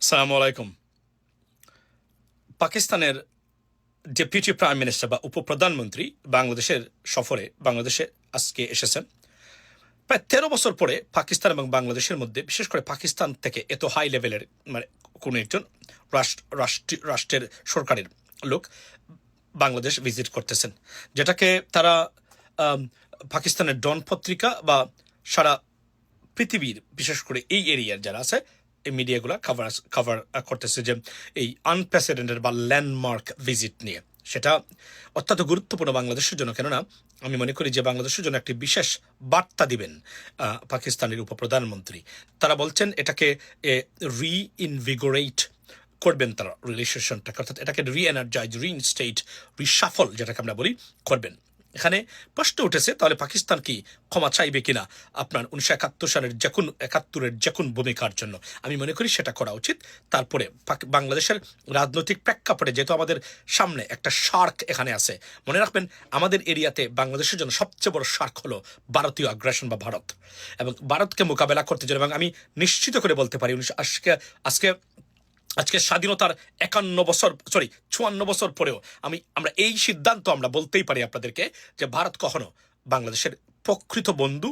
সালামু আলাইকুম। পাকিস্তানের ডেপুটি প্রাইম মিনিস্টার বা উপপ্রধানমন্ত্রী বাংলাদেশের সফরে বাংলাদেশে আজকে এসেছেন। প্রায় তেরো বছর পরে পাকিস্তান এবং বাংলাদেশের মধ্যে, বিশেষ করে পাকিস্তান থেকে এত হাই লেভেলের মানে কোনো একজন রাষ্ট্র, রাষ্ট্র- রাষ্ট্রের সরকারের লোক বাংলাদেশ ভিজিট করতেছেন। যেটাকে তারা পাকিস্তানের ডন পত্রিকা বা সারা পৃথিবীর, বিশেষ করে এই এরিয়ার যারা আছে এই মিডিয়াগুলো কভার কভার করতেছে যে এই আনপ্রেসিডেন্টেড বা ল্যান্ডমার্ক ভিজিট নিয়ে। সেটা অত্যন্ত গুরুত্বপূর্ণ বাংলাদেশের জন্য। কেননা আমি মনে করি যে বাংলাদেশের জন্য একটি বিশেষ বার্তা দিবেন পাকিস্তানের উপপ্রধানমন্ত্রী। তারা বলছেন এটাকে, এ রি ইনভিগোরেট করবেন তারা রিলেশনটাকে অর্থাৎ এটাকে রি এনার্জাইজ রিইনস্টেট রিসাফল যেটাকে আমরা বলি, করবেন। এখানে প্রশ্ন উঠেছে, তাহলে পাকিস্তান কি ক্ষমা চাইবে কিনা? আপনার উনিশশো একাত্তর সালের যে কোন একাত্তরের যে কোন ভূমিকার জন্য। আমি মনে করি সেটা করা উচিত। তারপরে বাংলাদেশের রাজনৈতিক প্রেক্ষাপটে যেহেতু আমাদের সামনে একটা শার্ক এখানে আছে, মনে রাখবেন আমাদের এরিয়াতে বাংলাদেশের জন্য সবচেয়ে বড় শার্ক হলো ভারতীয় আগ্রাসন বা ভারত। এবং ভারতকে মোকাবেলা করতে জন্য এবং আমি নিশ্চিত করে বলতে পারি উনিশশো আজকে আজকে আজকে স্বাধীনতার একান্ন বছর সরি চুয়ান্ন বছর পরেও আমি, আমরা এই সিদ্ধান্ত আমরা বলতেই পারি আপনাদেরকে যে ভারত কখনো বাংলাদেশের প্রকৃত বন্ধু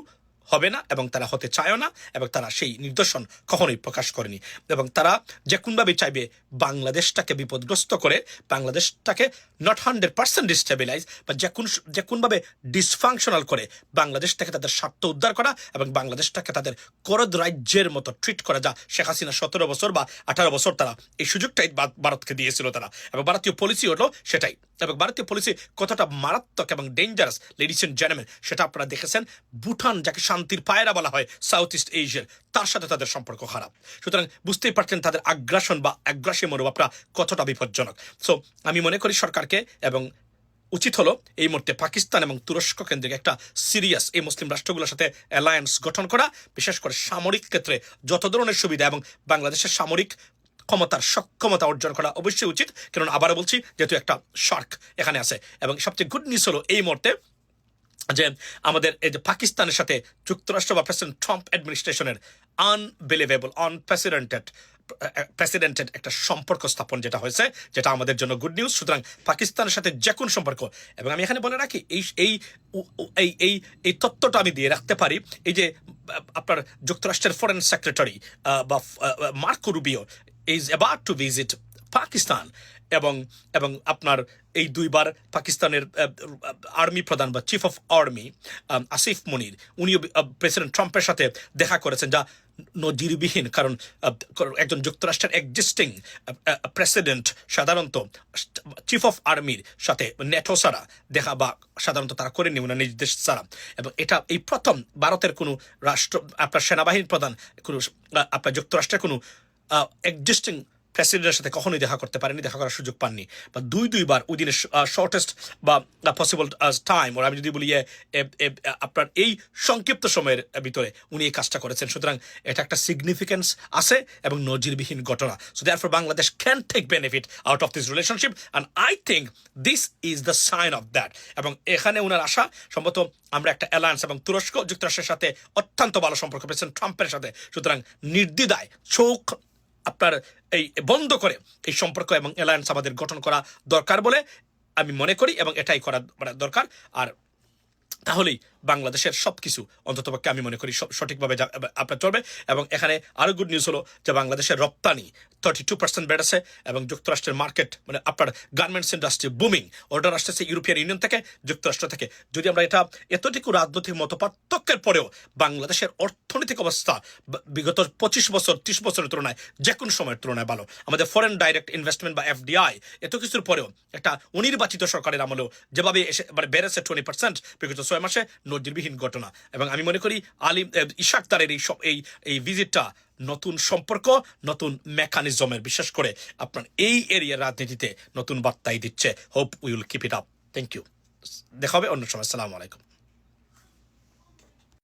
হবে না এবং তারা হতে চায়ও না এবং তারা সেই নিদর্শন কখনোই প্রকাশ করেনি এবং তারা যে কোনভাবে চাইবে বাংলাদেশটাকে বিপদগ্রস্ত করে, বাংলাদেশটাকে নট হান্ড্রেড পার্সেন্ট ডিস্টেবিলাইজ বা যে কোন যে কোনভাবে ডিসফাংশনাল করে বাংলাদেশটাকে তাদের স্বার্থ উদ্ধার করা এবং বাংলাদেশটাকে তাদের করদ রাজ্যের মতো ট্রিট করা যা শেখ হাসিনা সতেরো বছর বা আঠারো বছর তারা এই সুযোগটাই ভারতকে দিয়েছিল তারা এবং ভারতীয় পলিসি হলো সেটাই। এবং ভারতীয় পলিসি কতটা মারাত্মক এবং ডেঞ্জারাস লেডিস এন্ড জেন্টলম্যান সেটা আপনারা দেখেছেন। ভুটান, যাকে শান্তির পায়রা বলা হয় সাউথ ইস্ট এশিয়ার তার সাথে তাদের সম্পর্ক খারাপ। সুতরাং বুঝতেই পারছেন তাদের আগ্রাসন বা আগ্রাসী মনোভাবটা কতটা বিপজ্জনক। সো আমি মনে করি সরকারকে এবং উচিত হলো এই মুহূর্তে পাকিস্তান এবং তুরস্ক কেন্দ্রিক একটা সিরিয়াস এই মুসলিম রাষ্ট্রগুলোর সাথে অ্যালায়েন্স গঠন করা, বিশেষ করে সামরিক ক্ষেত্রে যত ধরনের সুবিধা এবং বাংলাদেশের সামরিক ক্ষমতার সক্ষমতা অর্জন করা অবশ্যই উচিত। কারণ আবারও বলছি, যেহেতু একটা শার্ক এখানে আছে। এবং সবচেয়ে গুড নিউজ হলো এই মুহূর্তে যে আমাদের এই যে পাকিস্তানের সাথে যুক্তরাষ্ট্র বা প্রেসিডেন্ট ট্রাম্প অ্যাডমিনিস্ট্রেশনের আনবিলিভেবল অনপ্রেসিডেন্টেড প্রেসিডেন্টেড একটা সম্পর্ক স্থাপন যেটা হয়েছে, যেটা আমাদের জন্য গুড নিউজ সুতরাং পাকিস্তানের সাথে যে কোন সম্পর্ক। এবং আমি এখানে বলে রাখি, এই এই এই এই এই তত্ত্বটা আমি দিয়ে রাখতে পারি, এই যে আপনার যুক্তরাষ্ট্রের ফরেন সেক্রেটারি বা Marco Rubio is about to visit Pakistan এবং এবং আপনার এই দুইবার পাকিস্তানের আর্মি প্রধান বা chief of army Asif Munir, উনিও প্রেসিডেন্ট ট্রাম্পের সাথে দেখা করেছেন, যা নজিরবিহীন, কারণ একজন যুক্তরাষ্ট্রের এক্সিস্টিং প্রেসিডেন্ট সাধারণত চিফ অফ আর্মির সাথে নেটো ছাড়া দেখা বা সাধারণত তারা করেনি ওনার নিজ দেশ ছাড়া। এবং এটা এই প্রথম ভারতের কোনো রাষ্ট্র, আপনার সেনাবাহিনীর প্রধান কোনো আপনার যুক্তরাষ্ট্রের কোনো এক্সিস্টিং প্রেসিডেন্টের সাথে কখনোই দেখা করতে পারেনি, দেখা করার সুযোগ পাননি। বা দুই, দুইবার ওই দিনের শর্টেস্ট বা পসিবল টাইম ওর আমি যদি বলি আপনার এই সংক্ষিপ্ত সময়ের ভিতরে উনি এই কাজটা করেছেন। সুতরাং এটা একটা সিগনিফিকেন্স আছে এবং নজিরবিহীন ঘটনা। So therefore Bangladesh can take benefit out of this relationship and I think this is the sign of that এবং এখানে ওনার আশা, সম্ভবত আমরা একটা অ্যালায়েন্স এবং তুরস্ক যুক্তরাষ্ট্রের সাথে অত্যন্ত ভালো সম্পর্ক পেয়েছেন ট্রাম্পের সাথে। সুতরাং নির্দ্বিধায় চোখ আপনার এই বন্ধ করে এই সম্পর্ক এবং অ্যালায়েন্স আমাদের গঠন করা দরকার বলে আমি মনে করি এবং এটাই করা মানে দরকার। আর তাহলেই বাংলাদেশের সব কিছু অন্ততপক্ষে আমি মনে করি সঠিকভাবে আপনার চলবে। এবং এখানে আরও গুড নিউজ হলো যে বাংলাদেশের রপ্তানি থার্টি টু পার্সেন্ট বেড়েছে এবং যুক্তরাষ্ট্রের মার্কেট মানে আপনার গার্মেন্টস ইন্ডাস্ট্রি বুমিং অর্ডার আসতেছে ইউরোপিয়ান ইউনিয়ন থেকে, যুক্তরাষ্ট্র থেকে। যদি আমরা এটা এতটুকু রাজনৈতিক মত পার্থক্যের পরেও বাংলাদেশের অর্থনৈতিক অবস্থা বিগত পঁচিশ বছর, ত্রিশ বছরের তুলনায়, যে কোনো সময়ের তুলনায় ভালো। আমাদের ফরেন ডাইরেক্ট ইনভেস্টমেন্ট বা এফডিআই এত কিছুর পরেও একটা অনির্বাচিত সরকারের আমলেও যেভাবে এসে মানে বেড়েছে টোয়েন্টি পার্সেন্ট বিগত ছয় মাসে নজিরবিহীন ঘটনা। এবং আমি মনে করি আলিম ইশাক তারের এই সব- এই এই ভিজিটটা নতুন সম্পর্ক, নতুন মেকানিজমের বিশেষ করে আপনার এই এরিয়ার রাজনীতিতে নতুন বার্তাই দিচ্ছে। Hope will keep it up thank you দেখা হবে অন্য সময়। আসসালামু আলাইকুম